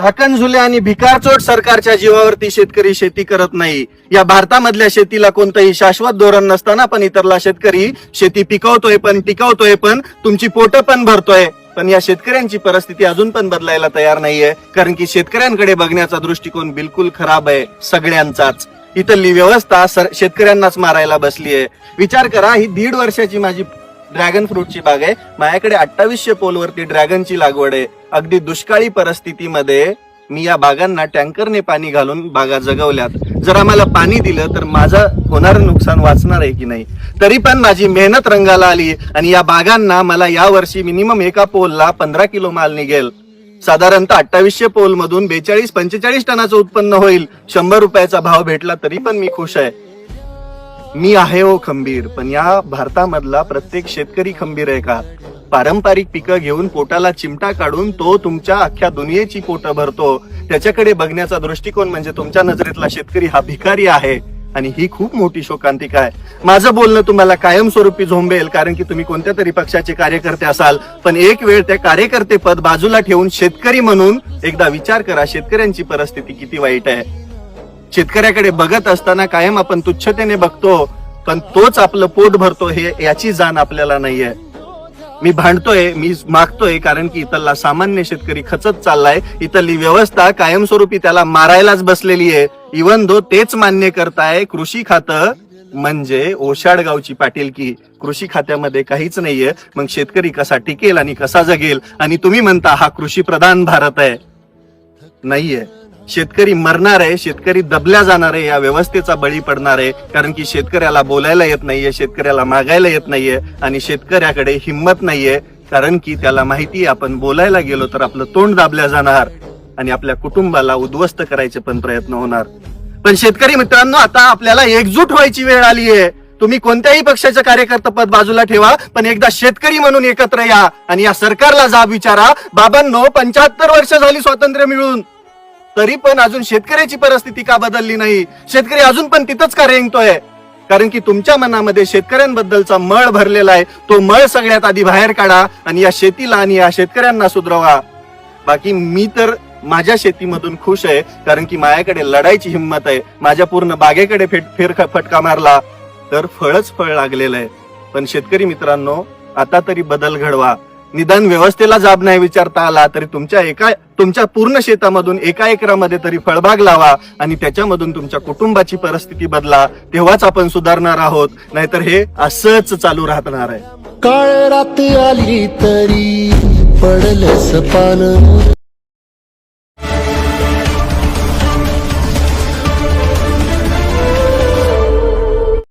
झाकण झुले आणि भिकारचोट सरकारच्या जीवावरती शेतकरी शेती करत नाही. या भारतामधल्या शेतीला कोणतंही शाश्वत धोरण नसताना पण इतरला शेतकरी शेती पिकवतोय पण टिकवतोय पण तुमची पोट पण भरतोय. पण या शेतकऱ्यांची परिस्थिती अजून पण बदलायला तयार नाहीये. कारण की शेतकऱ्यांकडे बघण्याचा दृष्टिकोन बिलकुल खराब आहे सगळ्यांचाच. इथली व्यवस्था शेतकऱ्यांनाच मारायला बसली आहे विचार करा ही दीड वर्षाची माझी ड्रॅगन फ्रूटची बाग आहे. माझ्याकडे अठ्ठावीसशे पोलवरती ड्रॅगनची लागवड आहे. अगदी दुष्काळी परिस्थितीमध्ये मी या बागांना टँकरने पाणी घालून बागा जगवल्यात. जर आम्हाला पाणी दिलं तर माझं होणारं नुकसान वाचणार आहे की नाही? तरी पण माझी मेहनत रंगाला आली आणि या बागांना मला या वर्षी मिनिमम एका पोलला पंधरा किलो माल निघेल. साधारणतः अठ्ठावीसशे पोल मधून बेचाळीस पंचेचाळीस टनाचं उत्पन्न होईल. शंभर रुपयाचा भाव भेटला तरी पण मी खुश आहे. मी आहे ओ खंबीर पण या भारतामधला प्रत्येक शेतकरी खंबीर आहे का? पारंपरिक पिकं घेऊन पोटाला चिमटा काढून तो तुमच्या अख्ख्या दुनियेची पोटं भरतो. त्याच्याकडे बघण्याचा दृष्टिकोन म्हणजे तुमच्या नजरेतला शेतकरी हा भिकारी आहे. आणि ही खूप मोठी शोकांतिका आहे. माझं बोलणं तुम्हाला कायमस्वरूपी झोंबेल कारण की तुम्ही कोणत्या तरी पक्षाचे कार्यकर्ते असाल पण एक वेळ त्या कार्यकर्ते पद बाजूला ठेवून शेतकरी म्हणून एकदा विचार करा शेतकऱ्यांची परिस्थिती किती वाईट आहे. शेतकऱ्याकडे बघत असताना कायम आपण तुच्छतेने बघतो पण तोच आपलं पोट भरतो हे याची जाण आपल्याला नाहीये. मी भांडतोय मी मागतोय कारण की इथला सामान्य शेतकरी खचत चाललाय. इथली व्यवस्था कायमस्वरूपी त्याला मारायलाच बसलेली आहे. इवन दो तेच मान्य करताय कृषी खातं म्हणजे ओशाडगावची पाटील की कृषी खात्यामध्ये काहीच नाहीये. मग शेतकरी कसा टिकेल आणि कसा जगेल? आणि तुम्ही म्हणता हा कृषी प्रधान भारत आहे. नाहीये. शेतकरी मरणार आहे शेतकरी दबल्या जाणार आहे या व्यवस्थेचा बळी पडणार आहे. कारण की शेतकऱ्याला बोलायला येत नाहीये शेतकऱ्याला मागायला येत नाहीये आणि शेतकऱ्याकडे हिंमत नाहीये. कारण की त्याला माहिती आपण बोलायला गेलो तर आपलं तोंड दाबल्या जाणार आणि आपल्या कुटुंबाला उद्ध्वस्त करायचे पण प्रयत्न होणार. पण शेतकरी मित्रांनो आता आपल्याला एकजूट व्हायची वेळ आली आहे तुम्ही कोणत्याही पक्षाचं कार्यकर्ता पद बाजूला ठेवा पण एकदा शेतकरी म्हणून एकत्र या आणि या सरकारला जाब विचारा. बाबांनो पंच्याहत्तर वर्ष झाली स्वातंत्र्य मिळून. तरी पण अजून शेतकऱ्याची परिस्थिती का बदलली नाही? शेतकरी अजून पण तिथंच का रेंगतोय? कारण की तुमच्या मनामध्ये शेतकऱ्यांबद्दलचा मळ भरलेला आहे. तो मळ सगळ्यात आधी बाहेर काढा आणि या शेतीला आणि या शेतकऱ्यांना सुधरवा. बाकी मी तर माझ्या शेतीमधून खुश आहे कारण की माझ्याकडे लढायची हिंमत आहे. माझ्या पूर्ण बागेकडे फेट फेर फटका मारला तर फळच फळ लागलेलं आहे. पण शेतकरी मित्रांनो आता तरी बदल घडवा. निदान व्यवस्थेला जाब नाही विचारता आला तरी तुमच्या एका तुमच्या पूर्ण शेतामधून एका एकरामध्ये तरी फळबाग लावा आणि त्याच्यामधून तुमच्या कुटुंबाची परिस्थिती बदला. तेव्हाच आपण सुधारणार आहोत नाहीतर हे असंच चालू राहणार आहे. काळ रात आली तरी पडलं पान.